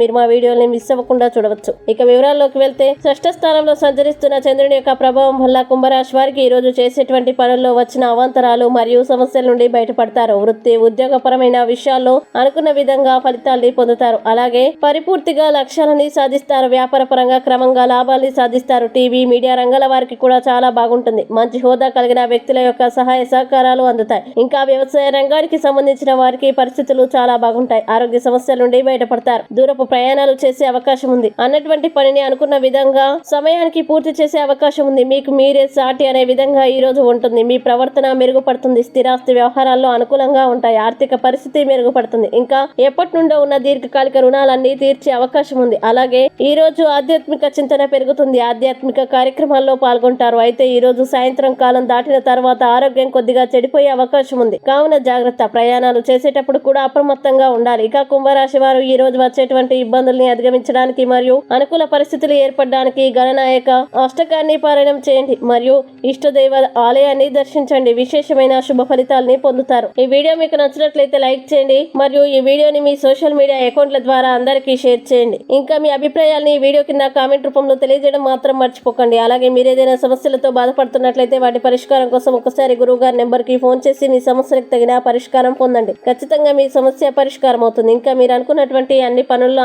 మీరు మా వీడియోని మిస్ అవ్వకుండా చూడవచ్చు. ఇక వివరాల్లోకి వెళ్తే షష్ఠ స్థానంలో సంచరిస్తున్న చంద్రుని యొక్క ప్రభావం వల్ల కుంభరాశి వారికి ఈ రోజు చేసేటువంటి పనుల్లో వచ్చిన అవాంతరాలు మరియు సమస్యల నుండి బయటపడతారు. వృత్తి ఉద్యోగపరమైన విషయాల్లో అనుకున్న విధంగా ఫలితాల్ని పొందుతారు. అలాగే పరిపూర్తిగా లక్ష్యాలని సాధిస్తారు. వ్యాపార పరంగా క్రమంగా లాభాల్ని సాధిస్తారు. టీవీ మీడియా రంగాల వారికి కూడా చాలా బాగుంటుంది. మంచి హోదా కలిగిన వ్యక్తుల యొక్క సహాయ సహకారాలు అందుతాయి. ఇంకా వ్యవసాయ రంగానికి సంబంధించిన వారికి పరిస్థితులు చాలా బాగుంటాయి. ఆరోగ్య సమస్యల నుండి బయటపడతారు. దూరపు ప్రయాణాలు చేసే అవకాశం ఉంది. అన్నటువంటి పనిని అనుకున్న విధంగా సమయానికి పూర్తి చేసే అవకాశం ఉంది. మీకు మీరే సాటి అనే విధంగా ఈ రోజు ఉంటుంది. మీ ప్రవర్తన మెరుగుపడుతుంది. స్థిరాస్తి వ్యవహారాల్లో అనుకూలంగా ఉంటాయి. ఆర్థిక పరిస్థితి మెరుగుపడుతుంది. ఇంకా ఎప్పటి నుండో ఉన్న దీర్ఘకాలిక రుణాలన్నీ తీర్చే అవకాశం ఉంది. అలాగే ఈ రోజు ఆధ్యాత్మిక చింతన పెరుగుతుంది. ఆధ్యాత్మిక కార్యక్రమాల్లో పాల్గొంటారు. అయితే ఈ రోజు సాయంత్రం కాలం దాటిన తర్వాత ఆరోగ్యం కొద్దిగా చెడిపోయే అవకాశం ఉంది. కావున జాగ్రత్త. ప్రయాణాలు చేసేటప్పుడు కూడా అప్రమత్తంగా ఉండాలి. ఇక కుంభరాశి వారు ఈ రోజు వచ్చేటువంటి ఇబ్బందుల్ని అధిగమించడానికి మరియు అనుకూల పరిస్థితులు ఏర్పడడానికి గణనాయక అష్టకాన్ని పారాయణం చేయండి మరియు ఇష్టదైవ ఆలయాన్ని దర్శించండి. విశేషమైన శుభ ఫలితాలని పొందుతారు. ఈ వీడియో మీకు నచ్చినట్లయితే లైక్ చేయండి మరియు ఈ వీడియోని మీ సోషల్ మీడియా అకౌంట్ల ద్వారా అందరికీ షేర్ చేయండి. ఇంకా మీ అభిప్రాయాల్ని వీడియో కింద కామెంట్ రూపంలో తెలియజేయడం మాత్రం మర్చిపోకండి. అలాగే మీరు ఏదైనా సమస్యలతో బాధపడుతున్నట్లయితే వాటి పరిష్కారం కోసం ఒకసారి గురువు గారి నెంబర్కి ఫోన్ చేసి మీ సమస్యలకు తగిన పరిష్కారం పొందండి. ఖచ్చితంగా మీ సమస్య పరిష్కారం అవుతుంది ఇంకా మీరు అనుకున్నటువంటి అన్ని పనుల్లో